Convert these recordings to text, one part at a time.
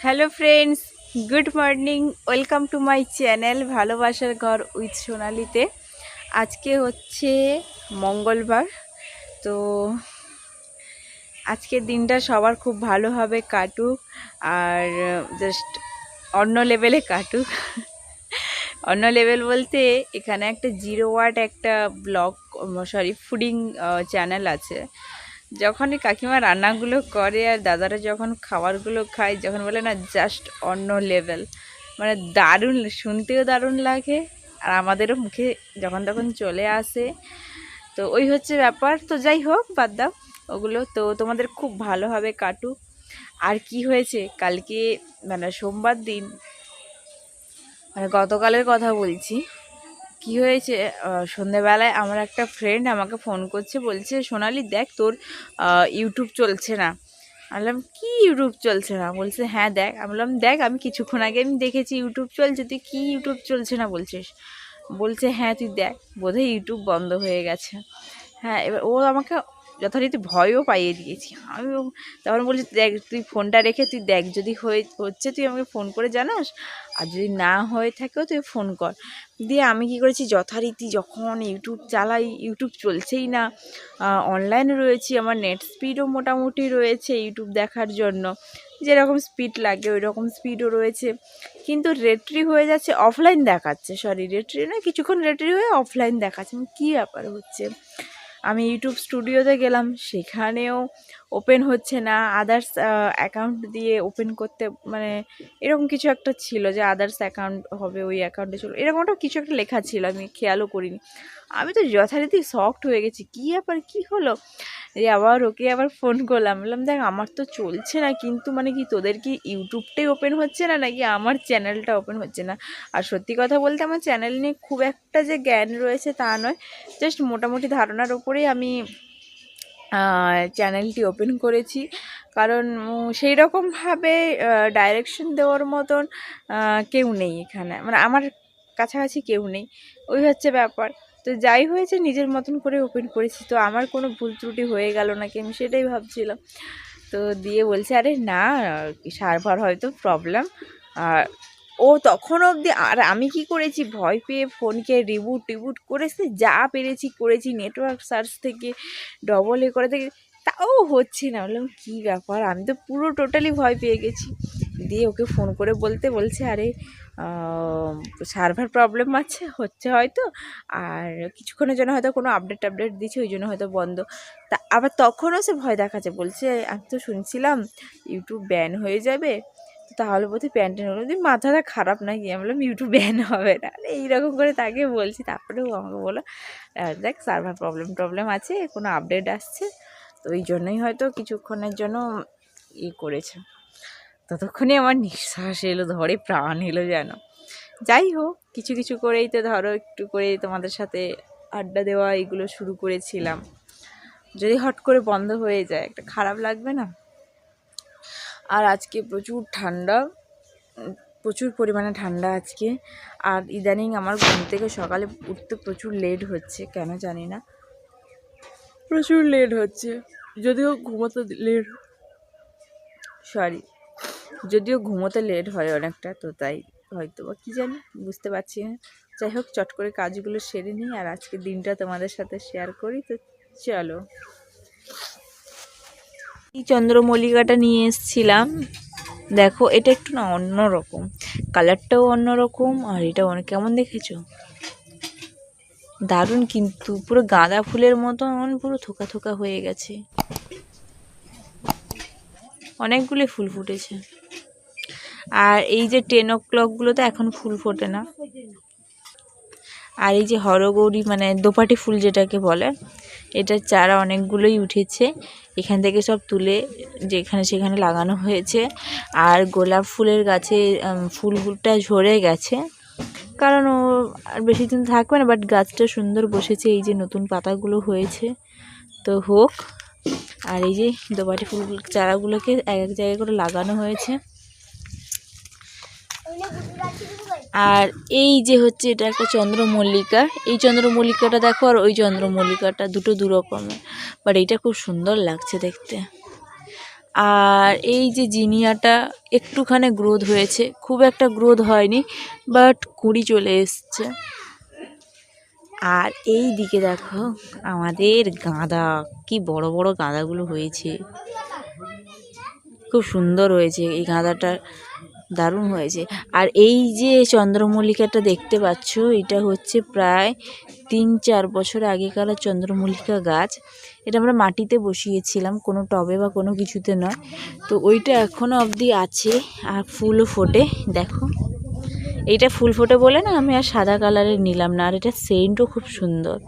Hello friends good morning welcome to my channel ভালোবাসার ঘর with সোনালিতে আজকে হচ্ছে মঙ্গলবার তো আজকের দিনটা সবার খুব ভালোভাবে কাটুক আর জাস্ট অন্য লেভেলে কাটুক অন্য লেভেল বলতে এখানে একটা জিরো ওয়াট একটা ব্লগ সরি ফুডিং চ্যানেল আছে যখনই কাকিমা রান্নাগুলো করে আর দাদারা যখন খাবারগুলো খায়, যখন বলে না জাস্ট অন্য লেভেল মানে দারুণ, শুনতেও দারুণ লাগে। আর আমাদেরও মুখে যখন তখন চলে আসে। তো ওই হচ্ছে ব্যাপার। তো যাই হোক, বাদ দাও ওগুলো। তো তোমাদের খুব ভালোভাবে কাটুক। আর কি হয়েছে? কালকে মানে সোমবার দিন মানে গতকালের কথা বলছি। কি হয়েছে? সন্ধেবেলায় আমার একটা ফ্রেন্ড আমাকে ফোন করছে, বলছে, সোনালি, দেখ তোর ইউটিউব চলছে না। বললাম, কি ইউটিউব চলছে না? বলছে হ্যাঁ দেখ। আমি বললাম, দেখ, আমি কিছুক্ষণ আগে আমি দেখেছি ইউটিউব চলছে, তুই কী ইউটিউব চলছে না বলছিস? বলছে হ্যাঁ তুই দেখ, বোধহয় ইউটিউব বন্ধ হয়ে গেছে। হ্যাঁ এবার ও আমাকে যথারীতি ভয়ও পাইয়ে দিয়েছি। আমি তখন বলছি, দেখ, তুই ফোনটা রেখে, তুই দেখ, যদি হয়ে, হচ্ছে, তুই আমাকে ফোন করে জানাস, আর যদি না হয়ে থাকেও তুই ফোন কর। দিয়ে আমি কি করেছি? যথারীতি যখন ইউটিউব চালাই ইউটিউব চলছেই না অনলাইনে রয়েছি, আমার নেট স্পিডও মোটামুটি রয়েছে ইউটিউব দেখার জন্য। যেরকম স্পিড লাগে ওই রকম স্পিডও রয়েছে। কিন্তু রেট্রি হয়ে যাচ্ছে অফলাইন দেখাচ্ছে সরি রেট্রি না কিছুক্ষণ রেট্রি হয়ে অফলাইন দেখাচ্ছে। আমি কী ব্যাপার হচ্ছে? আমি ইউটিউব স্টুডিওতে গেলাম, সেখানেও ওপেন হচ্ছে না আদার্স অ্যাকাউন্ট দিয়ে ওপেন করতে মানে এরকম কিছু একটা ছিল যে আদার্স অ্যাকাউন্ট হবে, ওই অ্যাকাউন্টে ছিল এরকম একটা কিছু একটা লেখা ছিল, আমি খেয়ালও করিনি। আমি তো যথারীতি শকড হয়ে গেছি, কী ব্যাপার, কী হলো? এই আবার ওকে আবার ফোন করলাম, বললাম, দেখ, আমার তো চলছে না, কিন্তু মানে কি তোদের কি ইউটিউবটাই ওপেন হচ্ছে না, নাকি আমার চ্যানেলটা ওপেন হচ্ছে না? আর সত্যি কথা বলতে আমার চ্যানেল নিয়ে খুব একটা যে জ্ঞান রয়েছে তা নয় জাস্ট মোটামুটি ধারণার ওপরেই আমি চ্যানেলটি ওপেন করেছি। কারণ সেই রকমভাবে ডাইরেকশন দেওয়ার মতন কেউ নেই এখানে। মানে আমার কাছাকাছি কেউ নেই। ওই হচ্ছে ব্যাপার। তো যাই হয়েছে, নিজের মতন করে ওপেন করেছি। তো আমার কোনো ভুল ত্রুটি হয়ে গেল নাকি আমি সেটাই ভাবছিলাম। তো দিয়ে বলছে, আরে না, সার্ভার হয়তো প্রবলেম আর ও তখন অবধি আর আমি কি করেছি? ভয় পেয়ে ফোনকে রিবুট টিবুট করেছি, যা পেরেছি করেছি নেটওয়ার্ক সার্চ থেকে ডবল এ করে থেকে, তাও হচ্ছে না। বললাম, কী ব্যাপার? আমি তো পুরো টোটালি ভয় পেয়ে গেছি। দিয়ে ওকে ফোন করে বলতে বলছে, আরে সার্ভার প্রবলেম আছে, হচ্ছে হয়তো, আর কিছুক্ষণের জন্য হয়তো কোনো আপডেট আপডেট দিচ্ছে ওই জন্য হয়তো বন্ধ। তা আবার তখনও সে ভয় দেখাচ্ছে। বলছে, আমি তো শুনছিলাম ইউটিউব ব্যান হয়ে যাবে। তাহলে বোধহয় প্যান্টেন হলো তুই মাথাটা খারাপ নাকি আমি বললাম ইউটিউব ব্যান হবে। না এইরকম করে তাকে বলছি। তারপরে ও আমাকে বলো দেখ সার্ভার প্রবলেম টবলেম আছে, কোনো আপডেট আসছে। তো ওই জন্যই হয়তো কিছুক্ষণের জন্য ই করেছে। ততক্ষণে আমার নিঃশ্বাস এলো, ধরে প্রাণ এলো যেন। যাই হোক, কিছু কিছু করেই তো ধরো, একটু করে তোমাদের সাথে আড্ডা দেওয়া, এগুলো শুরু করেছিলাম। যদি হট করে বন্ধ হয়ে যায়, একটা খারাপ লাগবে না? আর আজকে প্রচুর ঠান্ডা প্রচুর পরিমাণে ঠান্ডা আজকে। আর ইদানিং আমার ঘুম থেকে সকালে উঠতে প্রচুর লেট হচ্ছে কেন জানি না। প্রচুর লেট হচ্ছে যদিও ঘুমোতে লেট সরি যদিও ঘুমোতে লেট হয় অনেকটা তো তাই হয়তো বা কী জানি বুঝতে পারছি না। যাই হোক চট করে কাজগুলো সেরে নিই আর আজকে দিনটা তোমাদের সাথে শেয়ার করি তো চলো। এই চন্দ্রমল্লিকাটা নিয়ে এসেছিলাম। দেখো, এটা একটু না অন্যরকম। কালারটাও অন্যরকম, আর এটা অনেক, কেমন দেখেছ? দারুণ কিন্তু, পুরো গাঁদা ফুলের মতন, পুরো থোকা থোকা হয়ে গেছে। অনেকগুলো ফুল ফুটেছে। আর এই যে টেন ও ক্লকগুলোতে এখন ফুল ফোটে না। আর এই যে হরগৌরী মানে দোপাটি ফুল যেটাকে বলে, এটার চারা অনেকগুলোই উঠেছে। এখান থেকে সব তুলে যেখানে সেখানে লাগানো হয়েছে। আর গোলাপ ফুলের গাছে ফুলটা ঝরে গেছে। কারণ ও আর বেশি দিন থাকবে না বাট গাছটা সুন্দর বসেছে, এই যে নতুন পাতাগুলো হয়েছে। তো হোক, আর এই যে দোপাটি ফুল চারাগুলোকে এক এক জায়গায় করে লাগানো হয়েছে। আর এই যে হচ্ছে এটা একটা চন্দ্রমল্লিকা। এই চন্দ্রমল্লিকাটা দেখো আর ওই চন্দ্রমল্লিকাটা দুটো দু রকমের বাট এইটা খুব সুন্দর লাগছে দেখতে। আর এই যে জিনিয়াটা একটুখানি গ্রোথ হয়েছে। খুব একটা গ্রোথ হয়নি, বাট কুড়ি চলে এসছে। আর এই দিকে দেখো আমাদের গাঁদা, কি বড় বড় গাঁদাগুলো হয়েছে। খুব সুন্দর হয়েছে এই গাঁদাটা দারুণ হয়েছে। আর এই যে চন্দ্রমল্লিকাটা দেখতে পাচ্ছ, এটা হচ্ছে প্রায় তিন চার বছর আগেকার চন্দ্রমল্লিকা গাছ। এটা আমরা মাটিতে বসিয়েছিলাম, কোনো টবে বা কোনো কিছুতে নয়। তো ওইটা এখনও অবধি আছে, আর ফুলও ফোটে, দেখো। এইটা ফুল ফোটে বলে না, আমি আর সাদা কালারের নিলাম না, আর এটা সেন্টও খুব সুন্দর।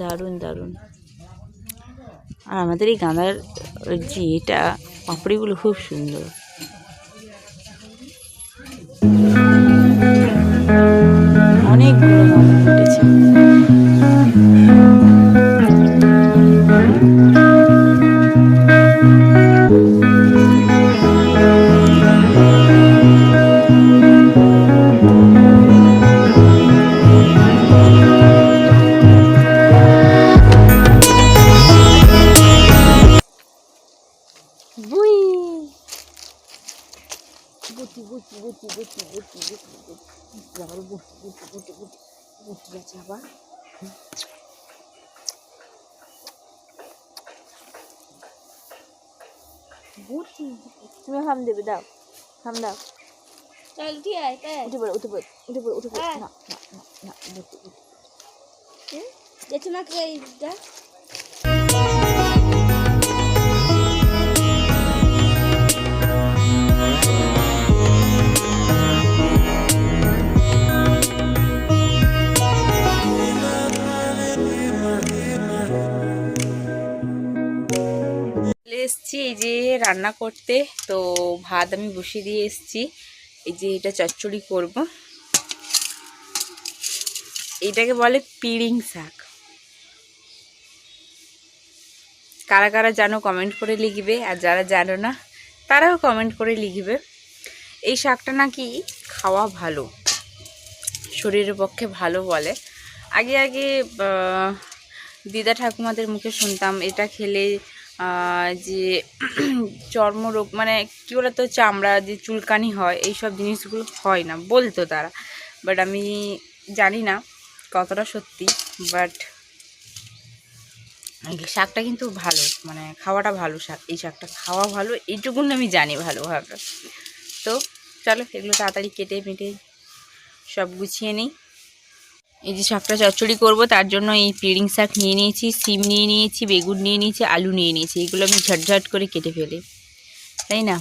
দারুণ দারুণ। আর আমাদের এই গাঁদার যে এটা পাপড়িগুলো খুব সুন্দর। অনেকগুলো বুটি গেছে আবার। তুমি হাম দেবে দাও। হাম দাও। উঠে পড়ো উঠে পড়ো উঠে পড়ো উঠে পড়ো। না না না না না এই যে রান্না করতে, তো ভাত আমি বসিয়ে দিয়ে এসছি। এই যে এটা চচ্চড়ি করব। এটাকে বলে পিড়িং শাক। কারা কারা জানো কমেন্ট করে লিখবে, আর যারা জানো না, তারাও কমেন্ট করে লিখবে। এই শাকটা নাকি খাওয়া ভালো, শরীরের পক্ষে ভালো বলে। আগে আগে দিদা ঠাকুমাদের মুখে শুনতাম, এটা খেলে যে চর্মরোগ মানে কী বলতো, চামড়া যে চুলকানি হয় এই সব জিনিসগুলো হয় না, বলতো তারা। বাট আমি জানি না কতটা সত্যি বাট শাকটা কিন্তু ভালো মানে খাওয়াটা ভালো শাক, এই শাকটা খাওয়া ভালো, এইটুকুন আমি জানি ভালোভাবে। তো চলো, এগুলো তাড়াতাড়ি কেটে মেটে সব গুছিয়ে নিই। এই যে শাকটা চচ্চড়ি করব, তার জন্য এই পিড়িং শাক নিয়ে নিয়েছি সিম নিয়ে নিয়েছি, বেগুন নিয়ে নিয়েছি, আলু নিয়ে নিয়েছি। এগুলো আমি ঝটঝট করে কেটে ফেলি। তাই না?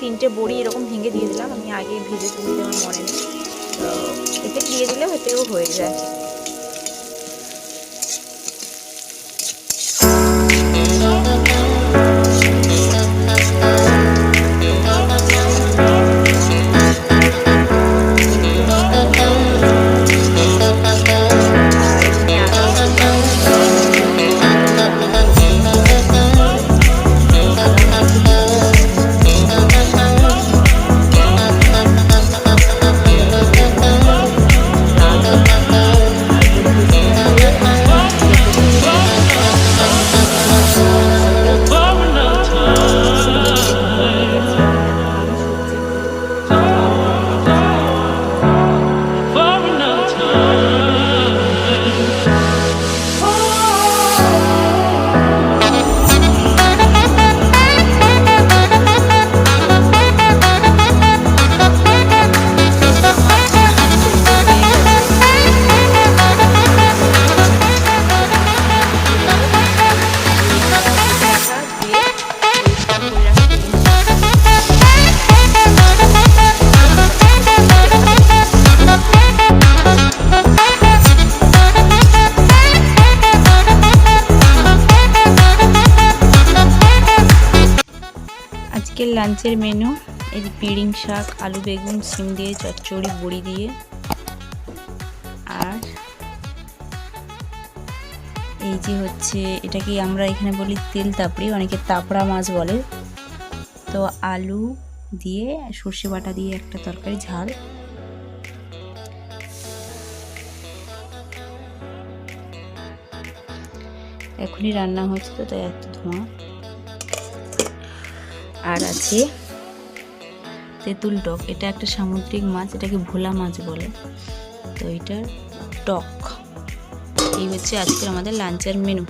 তিনটে বড়ি এরকম ভেঙে দিয়ে দিলাম। আমি আগে ভেজে তুলতে আমার মনে নেই। তো এতে দিয়ে দিলে হয়তো হয়ে যায়। লাঞ্চের মেনু এই পিড়িং শাক, আলু, বেগুন সিম দিয়ে চচ্চড়ি, বড়ি দিয়ে আর এই যে হচ্ছে এটাকে আমরা এখানে বলি তেল তাপড়ি, অনেকে তাপড়া মাছ বলে। তো আলু দিয়ে, সর্ষে বাটা দিয়ে একটা তরকারি, ঝাল। এখনই রান্না হচ্ছে, তো তাই এত ধোঁয়া। আর আছে তেঁতুল টক। এটা একটা সামুদ্রিক মাছ, এটাকে ভোলা মাছ বলে। তো এটার টক। এই হচ্ছে আজকের আমাদের লাঞ্চের মেনু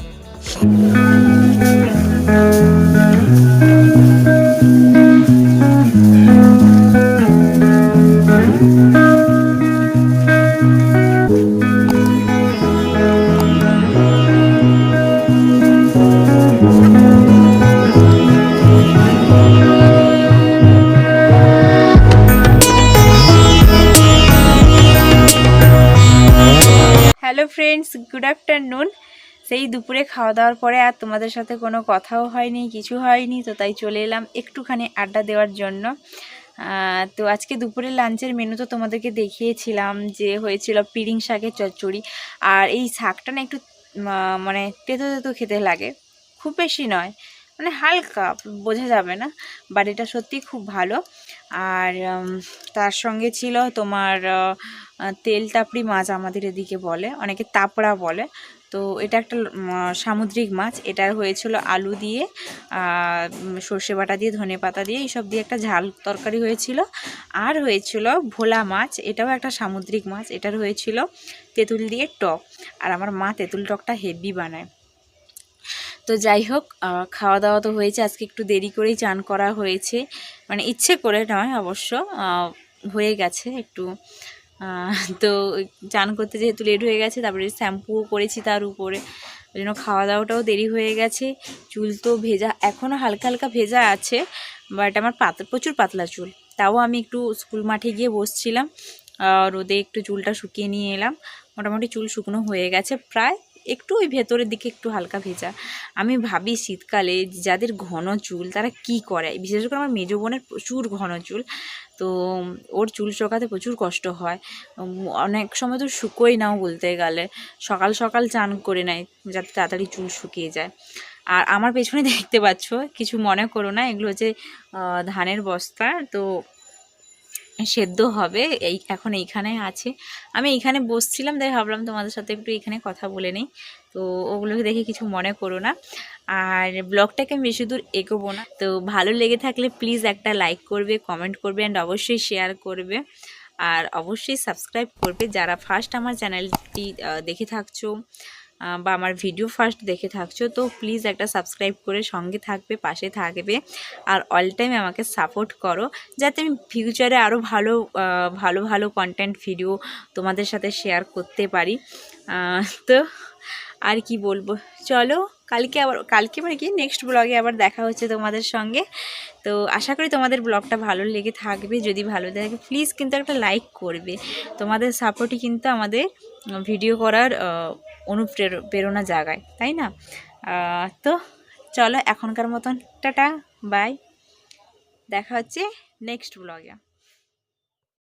গুড আফটারনুন সেই দুপুরে খাওয়া দাওয়ার পরে আর তোমাদের সাথে কোনো কথাও হয়নি, কিছু হয়নি, তো তাই চলে এলাম একটুখানি আড্ডা দেওয়ার জন্য। তো আজকে দুপুরের লাঞ্চের মেনু তো তোমাদেরকে দেখিয়েছিলাম যে হয়েছিল পিড়িং শাকের চচ্চড়ি। আর এই শাকটা না একটু মানে তেতো তেতো খেতে লাগে। খুব বেশি নয়। মানে হালকা, বোঝা যাবে না। বাট এটা সত্যি খুব ভালো। আর তার সঙ্গে ছিল তোমার তেল তাপড়ি মাছ আমাদের এদিকে বলে, অনেকে তাপড়া বলে। তো এটা একটা সামুদ্রিক মাছ। এটার হয়েছিল আলু দিয়ে সর্ষে বাটা দিয়ে, ধনে পাতা দিয়ে, এইসব দিয়ে একটা ঝাল তরকারি হয়েছিল। আর হয়েছিল ভোলা মাছ। এটাও একটা সামুদ্রিক মাছ। এটার হয়েছিল তেঁতুল দিয়ে টক। আর আমার মা তেঁতুল টকটা হেভি বানায়। তো যাই হোক খাওয়া দাওয়া তো হয়েছে। আজকে একটু দেরি করেই চান করা হয়েছে। মানে ইচ্ছে করে নয় অবশ্য হয়ে গেছে একটু। তো চান করতে যেহেতু লেট হয়ে গেছে, তারপরে শ্যাম্পু করেছি তার উপরে। ওই জন্য খাওয়া দাওয়াটাও দেরি হয়ে গেছে। চুল তো ভেজা এখনও হালকা হালকা ভেজা আছে, বাট আমার পাত, প্রচুর পাতলা চুল। তাও আমি একটু স্কুল মাঠে গিয়ে বসছিলাম। রোদে একটু চুলটা শুকিয়ে নিয়ে এলাম। মোটামুটি চুল শুকনো হয়ে গেছে প্রায়। একটু ওই ভেতরের দিকে একটু হালকা ভেজা। আমি ভাবি শীতকালে যাদের ঘন চুল তারা কি করে? বিশেষ করে আমার মেজো বোনের প্রচুর ঘন চুল। তো ওর চুল শোকাতে প্রচুর কষ্ট হয়। অনেক সময় তো শুকোই নাও বলতে গেলে। সকাল সকাল চান করে নেয় যাতে তাড়াতাড়ি চুল শুকিয়ে যায়। আর আমার পেছনে দেখতে পাচ্ছ, কিছু মনে করো না, এগুলো হচ্ছে ধানের বস্তা। তো সেদ্ধ হবে, এই এখন এইখানে আছে। আমি এইখানে বসছিলাম, তাই ভাবলাম তোমাদের সাথে একটু এখানে কথা বলে নিই। তো ওগুলোকে দেখে কিছু মনে করো না। আর ব্লগটাকে আমি বেশি দূর এগোবো না। তো ভালো লেগে থাকলে প্লিজ একটা লাইক করবে, কমেন্ট করবে অ্যান্ড অবশ্যই শেয়ার করবে। আর অবশ্যই সাবস্ক্রাইব করবে। যারা ফার্স্ট আমার চ্যানেলটি দেখে থাকছো বা আমার ভিডিও ফার্স্ট দেখে থাকছো, তো প্লিজ একটা সাবস্ক্রাইব করে সঙ্গে থাকবে, পাশে থাকবে। আর অল টাইম আমাকে সাপোর্ট করো, যাতে আমি ফিউচারে আরও ভালো ভালো ভালো কন্টেন্ট ভিডিও তোমাদের সাথে শেয়ার করতে পারি। তো আর কি বলব? চলো কালকে আবার কালকে মানে কি নেক্সট ব্লগে আবার দেখা হচ্ছে তোমাদের সঙ্গে। তো আশা করি তোমাদের ব্লগটা ভালো লেগে থাকবে। যদি ভালো লাগে প্লিজ কিন্তু একটা লাইক করবে। তোমাদের সাপোর্টই কিন্তু আমাদের ভিডিও করার আহ, অনুপ্রের- প্রেরণা জাগায় তাই না? তো চলো এখনকার মতন টাটা বাই দেখা হচ্ছে নেক্সট ব্লগে